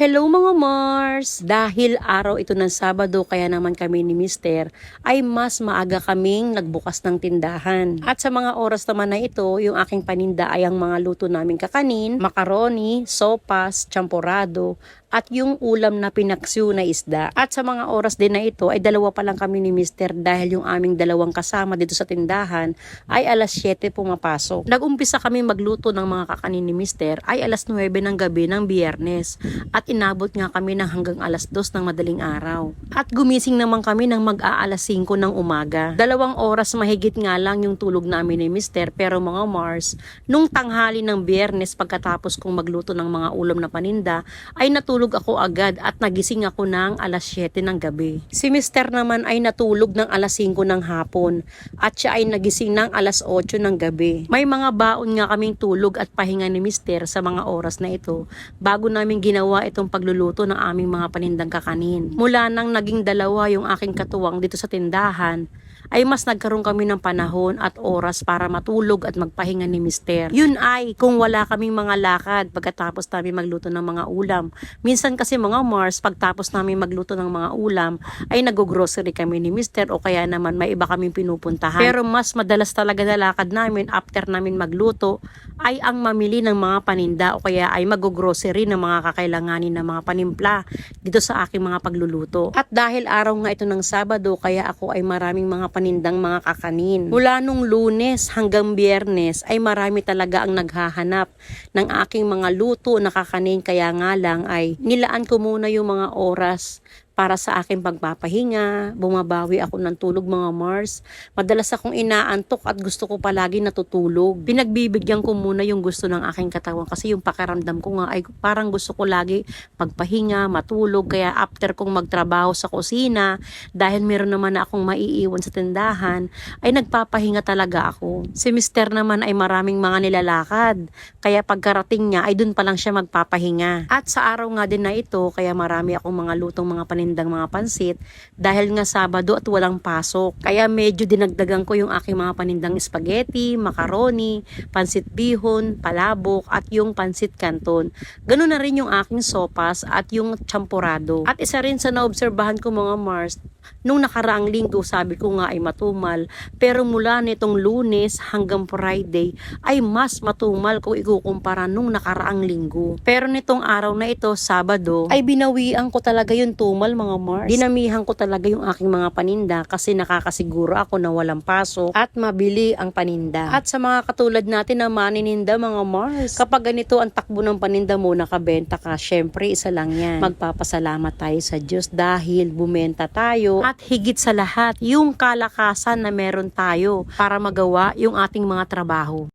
Hello mga Mars! Dahil araw ito ng Sabado kaya naman kami ni Mister ay mas maaga kaming nagbukas ng tindahan. At sa mga oras naman na ito, yung aking paninda ay ang mga luto namin kakanin, macaroni, sopas, champurado, at yung ulam na pinaksiw na isda. At sa mga oras din na ito ay dalawa pa lang kami ni Mister dahil yung aming dalawang kasama dito sa tindahan ay alas 7 pumapasok. Nag-umpisa kami magluto ng mga kakanin ni Mister ay alas 9 ng gabi ng biyernes at inabot nga kami ng hanggang alas 2 ng madaling araw. At gumising naman kami ng mag-aalas 5 ng umaga. Dalawang oras mahigit nga lang yung tulog namin ni Mister pero mga Mars, nung tanghali ng biyernes pagkatapos kong magluto ng mga ulam na paninda ay natulog ako agad at nagising ako ng alas 7 ng gabi. Si Mister naman ay natulog ng alas 5 ng hapon at siya ay nagising ng alas 8 ng gabi. May mga baon nga kaming tulog at pahinga ni Mister sa mga oras na ito bago namin ginawa itong pagluluto ng aming mga panindang kakanin. Mula nang naging dalawa yung aking katuwang dito sa tindahan, ay mas nagkaroon kami ng panahon at oras para matulog at magpahinga ni Mister. Yun ay kung wala kaming mga lakad pagkatapos namin magluto ng mga ulam. Minsan kasi mga Mars, pagtapos namin magluto ng mga ulam, ay nag-grocery kami ni Mister o kaya naman may iba kaming pinupuntahan. Pero mas madalas talaga na lakad namin after namin magluto ay ang mamili ng mga paninda o kaya ay mag-grocery ng mga kakailanganin ng mga panimpla dito sa aking mga pagluluto. At dahil araw nga ito ng Sabado, kaya ako ay maraming mga panindang mga kakanin. Mula nung lunes hanggang biyernes ay marami talaga ang naghahanap ng aking mga luto na kakanin kaya nga lang ay nilaan ko muna yung mga oras para sa aking pagpapahinga, bumabawi ako ng tulog mga Mars. Madalas akong inaantok at gusto ko palagi natutulog. Pinagbibigyan ko muna yung gusto ng aking katawan kasi yung pakiramdam ko nga ay parang gusto ko lagi magpahinga, matulog. Kaya after kong magtrabaho sa kusina, dahil meron naman akong maiiwan sa tindahan, ay nagpapahinga talaga ako. Si Mister naman ay maraming mga nilalakad. Kaya pagkarating niya ay dun pa lang siya magpapahinga. At sa araw nga din na ito, kaya marami akong mga lutong mga panindang mga pansit dahil nga Sabado at walang pasok. Kaya medyo dinagdagan ko yung aking mga panindang spaghetti, macaroni, pansit bihon, palabok at yung pansit canton. Ganun na rin yung aking sopas at yung champurado. At isa rin sa naobserbahan ko mga Mars, nung nakaraang linggo sabi ko nga ay matumal pero mula nitong lunes hanggang Friday ay mas matumal kung ikukumpara nung nakaraang linggo. Pero nitong araw na ito, Sabado, ay binawian ko talaga yung tumal mga Mars. Dinamihan ko talaga yung aking mga paninda kasi nakakasiguro ako na walang pasok at mabili ang paninda. At sa mga katulad natin na manininda mga Mars, kapag ganito ang takbo ng paninda mo nakabenta ka, syempre isa lang yan. Magpapasalamat tayo sa Diyos dahil bumenta tayo at higit sa lahat yung kalakasan na meron tayo para magawa yung ating mga trabaho.